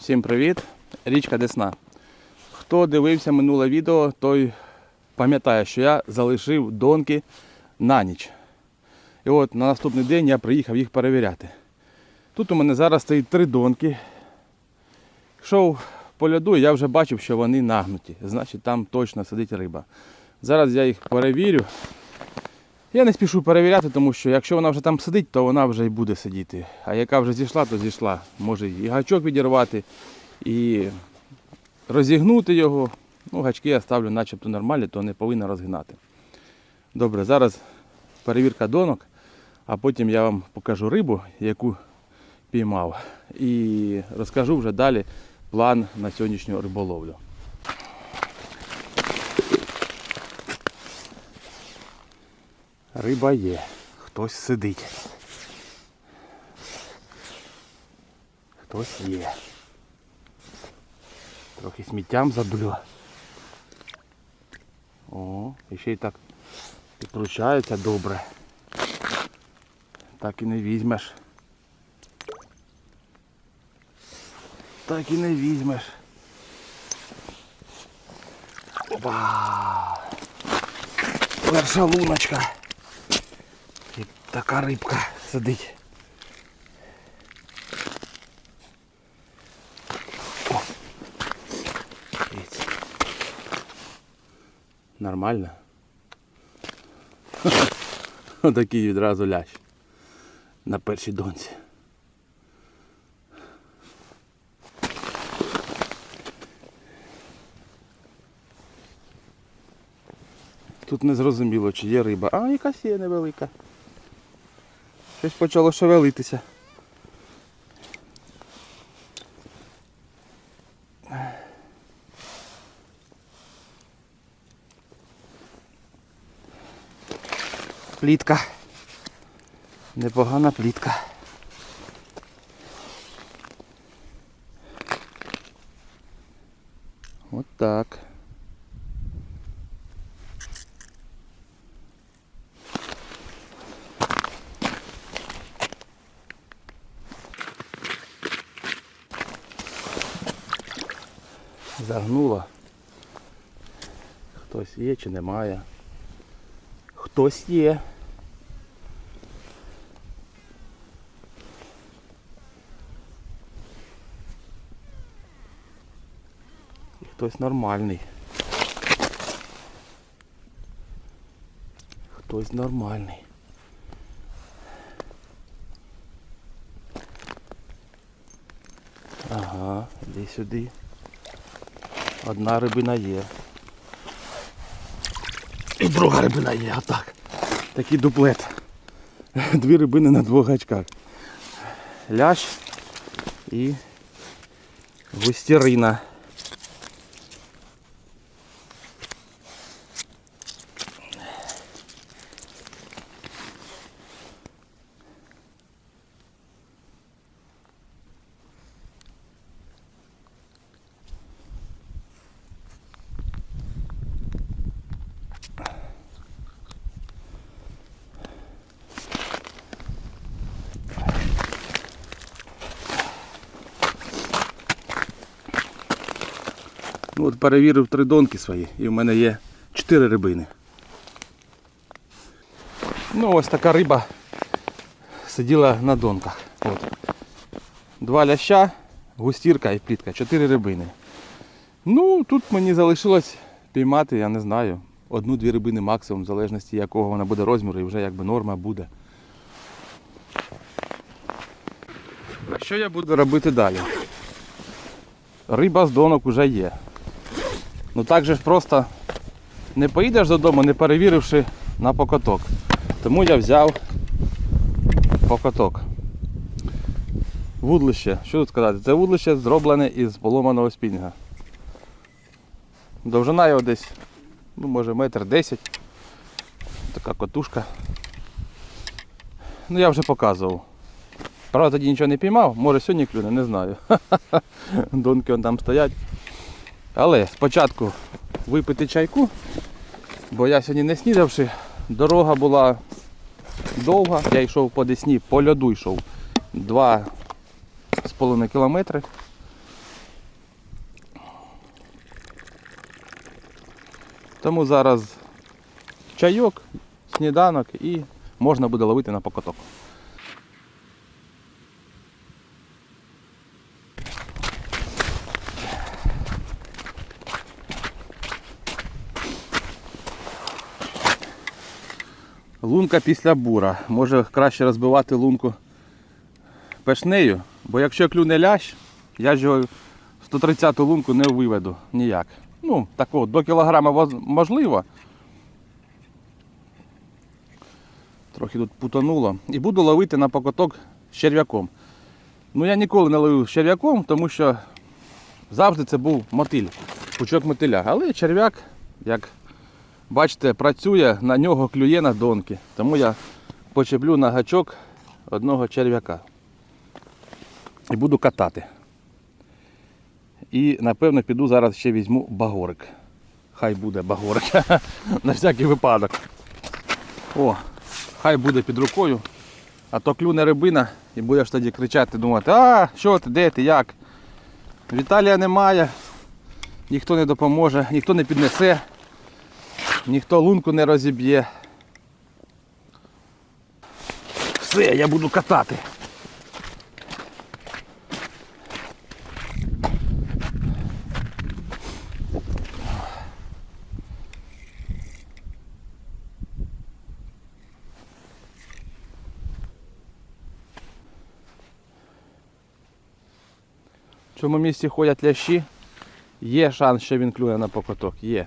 Всім привіт! Річка Десна. Хто дивився минуле відео, той пам'ятає, що я залишив донки на ніч. І от на наступний день я приїхав їх перевіряти. Тут у мене зараз стоїть три донки. Йшов по льоду, я вже бачив, що вони нагнуті. Значить там точно сидить риба. Зараз я їх перевірю. Я не спішу перевіряти, тому що якщо вона вже там сидить, то вона вже і буде сидіти. А яка вже зійшла, то зійшла. Може і гачок відірвати, і розігнути його. Ну, гачки я ставлю начебто нормальні, то не повинна розгинати. Добре, зараз перевірка донок, а потім я вам покажу рибу, яку піймав. І розкажу вже далі план на сьогоднішню риболовлю. Риба є, хтось сидить. Хтось є. Трохи сміттям забило. О, і ще й так підключається добре. Так і не візьмеш. Так і не візьмеш. Опа! Перша луночка. Така рибка сидить. О. Нормально. Отакий відразу лящ. На першій донці. Тут не зрозуміло, чи є риба. А, якась є невелика. Щось почало шевелитися. Плітка. Непогана плітка. От так. Загнула. Хтось є чи немає. Хтось є. І хтось нормальний. Хтось нормальний. Ага, іди сюди. Одна рибина є. І друга рибина є, отак. Такий дуплет. Дві рибини на двох гачках. Лящ і густерина. Ну, от перевірив три донки свої і в мене є чотири рибини. Ну ось така риба сиділа на донках. От. Два ляща, густірка і плітка, чотири рибини. Ну, тут мені залишилось піймати, я не знаю, одну-дві рибини максимум, в залежності якого вона буде розміру і вже якби норма буде. Що я буду робити далі? Риба з донок вже є. Ну так же ж просто не поїдеш додому, не перевіривши на покоток. Тому я взяв покоток. Вудлище. Що тут сказати? Це вудлище зроблене із поломаного спінга. Довжина його десь, ну може метр десять. Така котушка. Ну я вже показував. Правда тоді нічого не піймав, може сьогодні клюне, не знаю. Донки вон там стоять. Але спочатку випити чайку, бо я сьогодні не снідавши, дорога була довга, я йшов по Десні, по льоду йшов 2,5 кілометри. Тому зараз чайок, сніданок і можна буде ловити на покоток. Лунка після бура. Може краще розбивати лунку пешнею, бо якщо клюне лящ, я ж його 130 лунку не виведу ніяк. Ну, такого до кілограма можливо. Трохи тут путануло. І буду ловити на покоток з черв'яком. Ну я ніколи не ловив з черв'яком, тому що завжди це був мотиль, пучок мотиля. Але черв'як, як бачите, працює, на нього клює на донки. Тому я почеплю на гачок одного черв'яка. І буду катати. І напевно піду зараз ще візьму багорик. Хай буде багорик. На всякий випадок. О, хай буде під рукою. А то клюне рибина і будеш тоді кричати, думати, а, що ти, де ти, як? Віталія немає, ніхто не допоможе, ніхто не піднесе, ніхто лунку не розіб'є. Все, я буду катати. В цьому місці ходять лящі. Є шанс, що він клює на покоток. Є.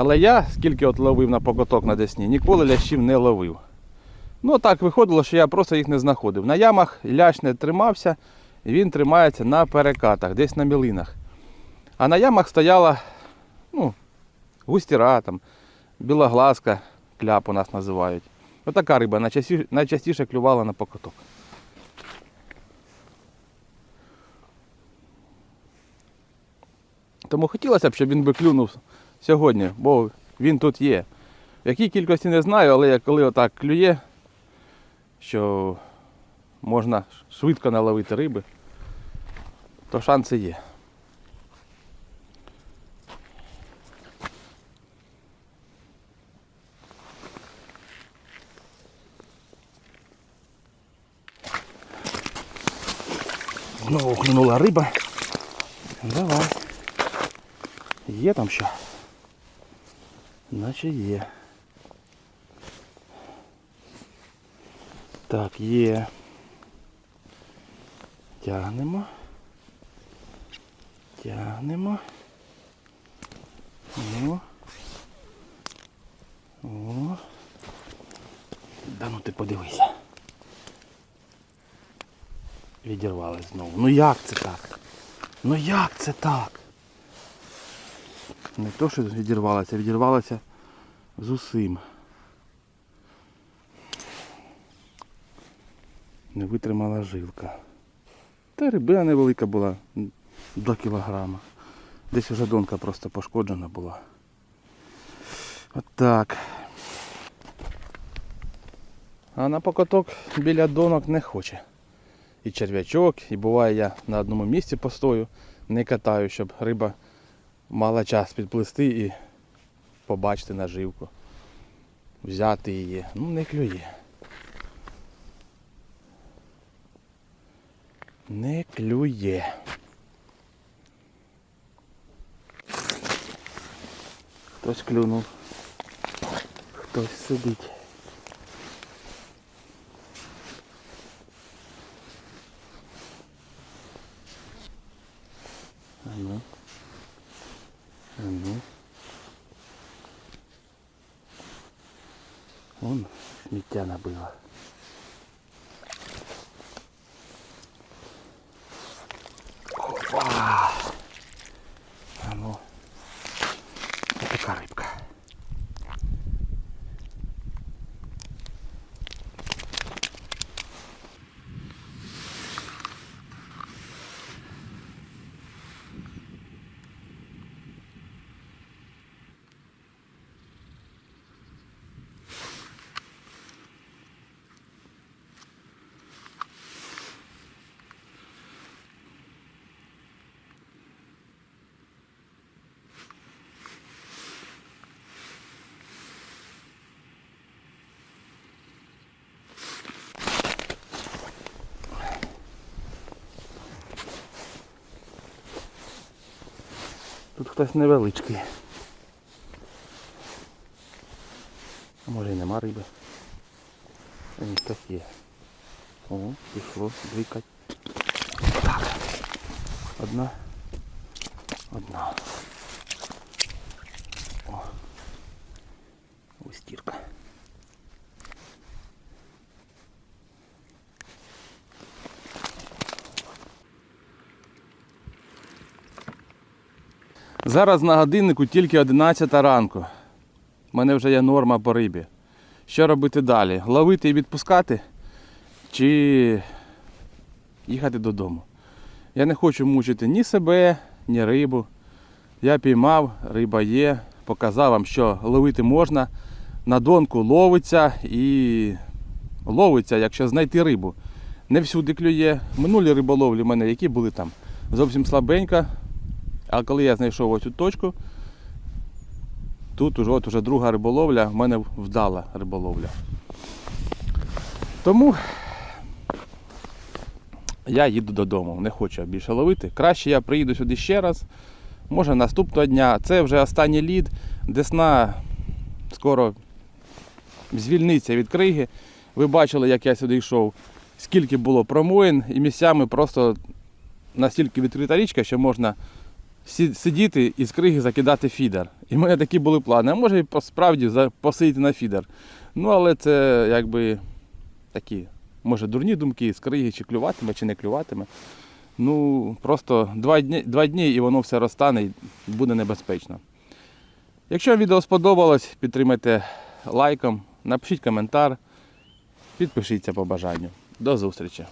Але я, скільки от ловив на покоток на Десні, ніколи лящів не ловив. Ну так виходило, що я просто їх не знаходив. На ямах лящ не тримався, він тримається на перекатах, десь на мілинах. А на ямах стояла ну, густіра, там, білоглазка, кляп у нас називають. Отака риба найчастіше, найчастіше клювала на покоток. Тому хотілося б, щоб він би клюнув сьогодні, бо він тут є. В якій кількості не знаю, але коли отак клює, що можна швидко наловити риби, то шанси є. Знову клюнула риба. Давай. Є там що? Наче є. Так, є. Тягнемо. Тягнемо. О. О. Да ну ти подивися. Відірвались знову. Ну як це так? Ну як це так? Не то, що відірвалося, відірвалося з усім. Не витримала жилка. Та рибина невелика була, до кілограма. Десь вже донка просто пошкоджена була. От. А на покоток біля донок не хоче. І черв'ячок, і буває я на одному місці постою, не катаю, щоб риба мала час підплисти і побачити наживку. Взяти її. Ну не клює. Не клює. Хтось клюнув. Хтось сидить. А ну. А ну. Вон сміття набила. Опа! Хтось невеличкий. А може і нема риби. Ні, так є. О, пішло двікать. Так. Одна. Одна. О. Устірка. Зараз на годиннику тільки 11 ранку. У мене вже є норма по рибі. Що робити далі? Ловити і відпускати? Чи їхати додому? Я не хочу мучити ні себе, ні рибу. Я піймав, риба є, показав вам, що ловити можна. На донку ловиться і ловиться, якщо знайти рибу. Не всюди клює. Минулі риболовлі в мене які були там зовсім слабенько. А коли я знайшов оцю точку, тут уже, от уже друга риболовля, в мене вдала риболовля. Тому я їду додому, не хочу більше ловити. Краще я приїду сюди ще раз, може наступного дня. Це вже останній лід. Десна скоро звільниться від криги. Ви бачили, як я сюди йшов, скільки було промоїн, і місцями просто настільки відкрита річка, що можна сидіти і з криги закидати фідер. І в мене такі були плани. А може і справді посидіти на фідер. Ну, але це якби такі, може, дурні думки з криги, чи клюватиме, чи не клюватиме. Ну, просто два дні, два дні і воно все розтане і буде небезпечно. Якщо вам відео сподобалось, підтримайте лайком, напишіть коментар, підпишіться по бажанню. До зустрічі!